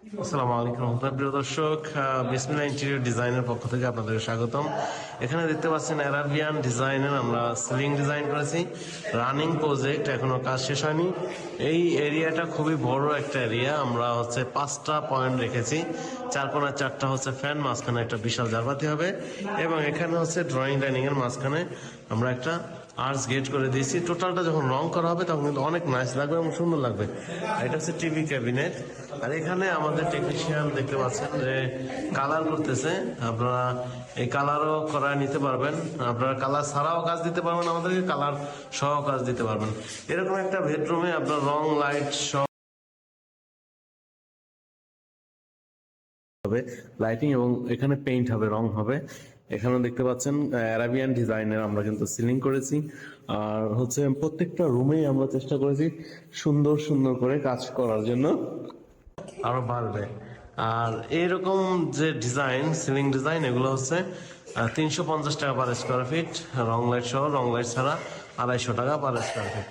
আসসালামু আলাইকুম রহমতুল্লাহ। প্রিয় দর্শক বিসমিল্লাহ ইন্টেরিয়র ডিজাইনের পক্ষ থেকে আপনাদের স্বাগতম। এখানে দেখতে পাচ্ছেন অ্যারাবিয়ান ডিজাইনের আমরা সিলিং ডিজাইন করেছি। রানিং প্রজেক্ট, এখনও কাজ শেষ হয়নি। এই এরিয়াটা খুবই বড় একটা এরিয়া। আমরা হচ্ছে পাঁচটা পয়েন্ট রেখেছি। চার কোনায় চারটা হচ্ছে ফ্যান, মাঝখানে একটা বিশাল জারবাতি হবে। এবং এখানে হচ্ছে ড্রয়িং ডাইনিং এর মাঝখানে আমরা একটা আর্টস গেট করে দিয়েছি। টোটালটা যখন রং করা হবে, তখন কিন্তু অনেক নাইস লাগবে এবং সুন্দর লাগবে। এটা হচ্ছে টিভি ক্যাবিনেট। আর এখানে আমাদের টেকনিশিয়ান দেখতে পাচ্ছেন যে কালার করতেছে। আপনারা এই কালারও করা নিতে পারবেন। আপনারা কালার ছাড়াও কাজ দিতে পারবেন, আমাদেরকে কালার সহ কাজ দিতে পারবেন। এরকম একটা বেডরুমে আপনার রং লাইট সহ হবে। লাইটিং এবং এখানে পেইন্ট হবে, রং হবে। এখানে দেখতে পাচ্ছেন অ্যারাবিয়ান ডিজাইনের আমরা কিন্তু সিলিং করেছি। আর হচ্ছে প্রত্যেকটা রুমেই আমরা চেষ্টা করেছি সুন্দর সুন্দর করে কাজ করার জন্য। আরও বাড়বে। আর এইরকম যে ডিজাইন সিলিং ডিজাইন এগুলো হচ্ছে তিনশো পঞ্চাশ টাকা পার স্কোয়ার ফিট রং লাইট সহ, রং লাইট ছাড়া আড়াইশো টাকা পার স্কোয়ার ফিট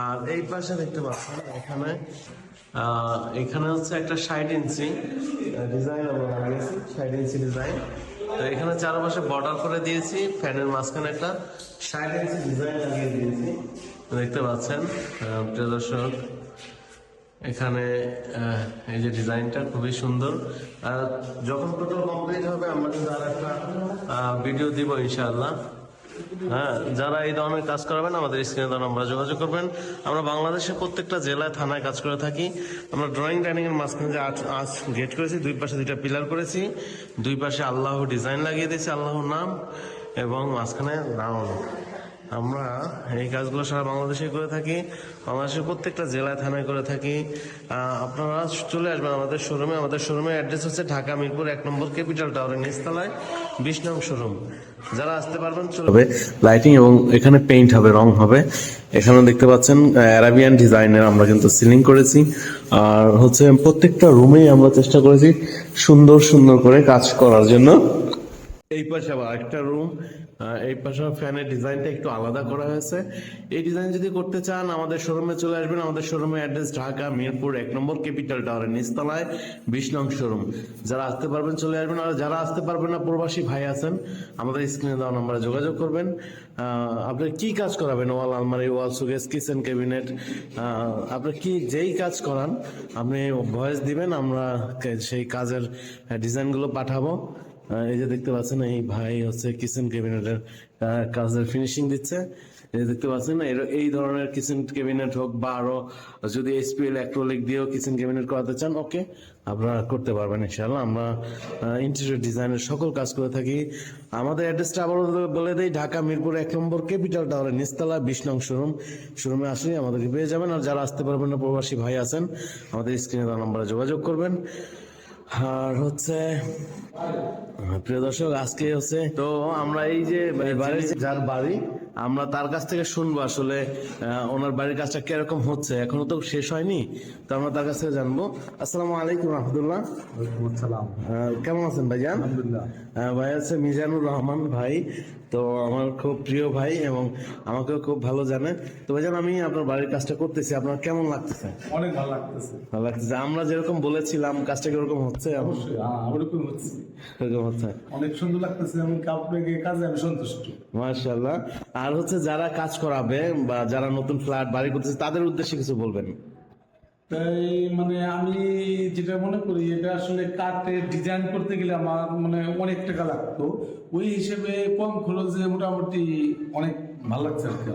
আর এই পাশে দেখতে পাচ্ছেন, এখানে এখানে হচ্ছে একটা ষাট ইঞ্চি ডিজাইন আমরা লাগিয়েছি ষাট ইঞ্চি ডিজাইন তো এখানে চারপাশে বর্ডার করে দিয়েছি, ফ্যানের মাঝখানে একটা সাইড ইঞ্চি ডিজাইন লাগিয়ে দিয়েছি। দেখতে পাচ্ছেন প্রিয় দর্শক, এখানে এই যে ডিজাইনটা খুবই সুন্দর। আর যখন টোটাল কমপ্লিট হবে, আমরা কিন্তু আর একটা ভিডিও দিব ইনশাআল্লাহ। হ্যাঁ যারা এই ধরনের কাজ করাবেন, আমাদের স্ক্রিনে দ্বারা আমরা যোগাযোগ করবেন। আমরা বাংলাদেশের প্রত্যেকটা জেলায় থানায় কাজ করে থাকি। আমরা ড্রয়িং ডাইনিং এর মাঝখানে যে আজ আজ গেট করেছি, দুই পাশে দুইটা পিলার করেছি। দুই পাশে আল্লাহ ডিজাইন লাগিয়ে দিয়েছি, আল্লাহর নাম, এবং মাঝখানে রাউন্ড আমরা এই কাজগুলো সারা বাংলাদেশে করে থাকি, বাংলাদেশের প্রত্যেকটা জেলায়, থানায় করে থাকি। আপনারা চলে আসবেন আমাদের শোরুমে আমাদের শোরুমের অ্যাড্রেস হচ্ছে ঢাকা মিরপুর এক নম্বর ক্যাপিটাল টাওয়ারের নিচতলায়, বিশ নং শোরুম যারা আসতে পারবেন চলবে লাইটিং এবং এখানে পেইন্ট হবে, রং হবে। এখানে দেখতে পাচ্ছেন অ্যারাবিয়ান ডিজাইনের আমরা কিন্তু সিলিং করেছি। আর হচ্ছে প্রত্যেকটা রুমেই আমরা চেষ্টা করেছি সুন্দর সুন্দর করে কাজ করার জন্য। এই পাশে আবার একটা রুম এই পাশে ফ্যানের ডিজাইনটা একটু আলাদা করা হয়েছে। এই ডিজাইন যদি করতে চান, আমাদের শোরুমে চলে আসবেন। আমাদের শোরুমের অ্যাড্রেস ঢাকা, মিরপুর এক নম্বর ক্যাপিটাল টাওয়ারের নিচতলায়, বিশ নং শোরুম যারা আসতে পারবেন, চলে আসবেন। আর যারা আসতে পারবেন না, প্রবাসী ভাই আছেন, আমাদের স্ক্রিনে দেওয়া নাম্বারে যোগাযোগ করবেন। আপনি কি কাজ করাবেন? ওয়াল আলমারি, ওয়াল সুগেস কিচেন ক্যাবিনেট আপনি কি যেই কাজ করান, আপনি ভয়েস দিবেন, আমরা সেই কাজের ডিজাইনগুলো পাঠাবো। এই যে দেখতে পাচ্ছেন এই ভাই হচ্ছে কিচেন ক্যাবিনেটের কাজের ফিনিশিং দিচ্ছে। দেখতে পাচ্ছেন এই ধরনের কিচেন ক্যাবিনেট হোক বা আরও যদি এসপিএল অ্যাক্রোলিক দিয়েও কিচেন ক্যাবিনেট করাতে চান ওকে আপনারা করতে পারবেন ইনশাআল্লাহ। আমরা ইন্টেরিয়র ডিজাইনের সকল কাজ করে থাকি। আমাদের অ্যাড্রেসটা আবার বলে দেই, ঢাকা মিরপুর এক নম্বর ক্যাপিটাল টাওয়ারের নিচতলা, বিশ নং শোরুম। শোরুমে আসলে আমাদেরকে পেয়ে যাবেন, আর যারা আসতে পারবেন না, প্রবাসী ভাই আছেন, আমাদের স্ক্রিনে দেওয়া নাম্বারে যোগাযোগ করবেন। আর হচ্ছে প্রিয় দর্শক আজকে হচ্ছে তো আমরা এই যে বাড়ির যার বাড়ি আমরা তার কাছ থেকে শুনব আসলে ওনার বাড়ির কাজটা কীরকম হচ্ছে। এখনও তো শেষ হয়নি তো আমরা তার কাছ থেকে জানব। আসসালামু আলাইকুম রহমতুল্লাহ। কেমন আছেন ভাইজান? ভাই আছে মিজানুর রহমান ভাই তো আমার খুব প্রিয় ভাই এবং আমাকেও খুব ভালো জানে। তো ভাইজান আমি আপনার বাড়ির কাজটা করতেছি আপনার কেমন লাগতেছে? অনেক ভালো লাগতেছে। ভালো লাগতেছে। আমরা যেরকম বলেছিলাম কাজটা কীরকম হচ্ছে? অবশ্যই হ্যাঁ, ওরকম হচ্ছে। এরকম হচ্ছে। অনেক সুন্দর লাগতেছে এবং আপনাকে কাজে আমি সন্তুষ্ট। আর হচ্ছে যারা কাজ করাবে বা যারা নতুন ফ্ল্যাট বাড়ি করতেছে তাদের উদ্দেশ্যে কিছু বলবেন। তাই মানে আমি যেটা মনে করি এটা আসলে কাঠে ডিজাইন করতে গেলে আমার মানে অনেক টাকা লাগতো। ওই হিসেবে কম খরচে মোটামুটি অনেক ভালো লাগছে আর কি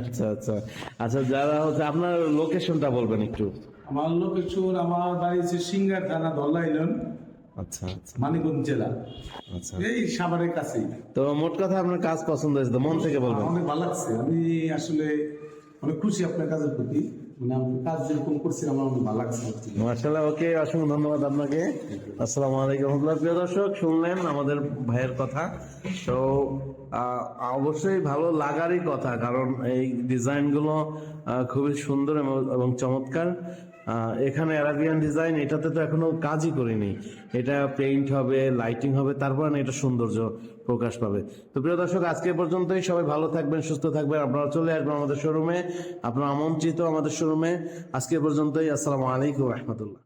আচ্ছা আচ্ছা। আচ্ছা যারা হচ্ছে আপনার লোকেশনটা বলবেন একটু। আমার লোকেশন আমার বাড়ি হচ্ছে সিঙ্গার থানা ধল্লা আচ্ছা আচ্ছা। মানিকগঞ্জ জেলা। আচ্ছা। এই সাভারের কাছেই। তো মোট কথা আপনার কাজ পছন্দ হয়েছে মন থেকে বলবেন। অনেক ভালো লাগছে। আমি আসলে অনেক খুশি আপনার কাজের প্রতি। মানে আমি কাজ যেরকম করছি আমার অনেক ভালো লাগছে মার্শাল্লাহ ওকে অসংখ্য ধন্যবাদ আপনাকে। আসসালামু আলাইকুম। প্রিয় দর্শক শুনলেন আমাদের ভাইয়ের কথা। তো অবশ্যই ভালো লাগারই কথা, কারণ এই ডিজাইনগুলো খুবই সুন্দর এবং- চমৎকার। এখানে অ্যারাবিয়ান ডিজাইন এটাতে তো এখনও কাজই করিনি। এটা পেইন্ট হবে লাইটিং হবে, তারপর এটা সৌন্দর্য প্রকাশ পাবে। তো প্রিয় দর্শক, আজকে পর্যন্তই। সবাই ভালো থাকবেন, সুস্থ থাকবেন। আপনারা চলে আসবেন আমাদের শোরুমে আপনারা আমন্ত্রিত আমাদের শোরুমে আজকে পর্যন্তই। আসসালামু আলাইকুম রহমতুল্লাহ।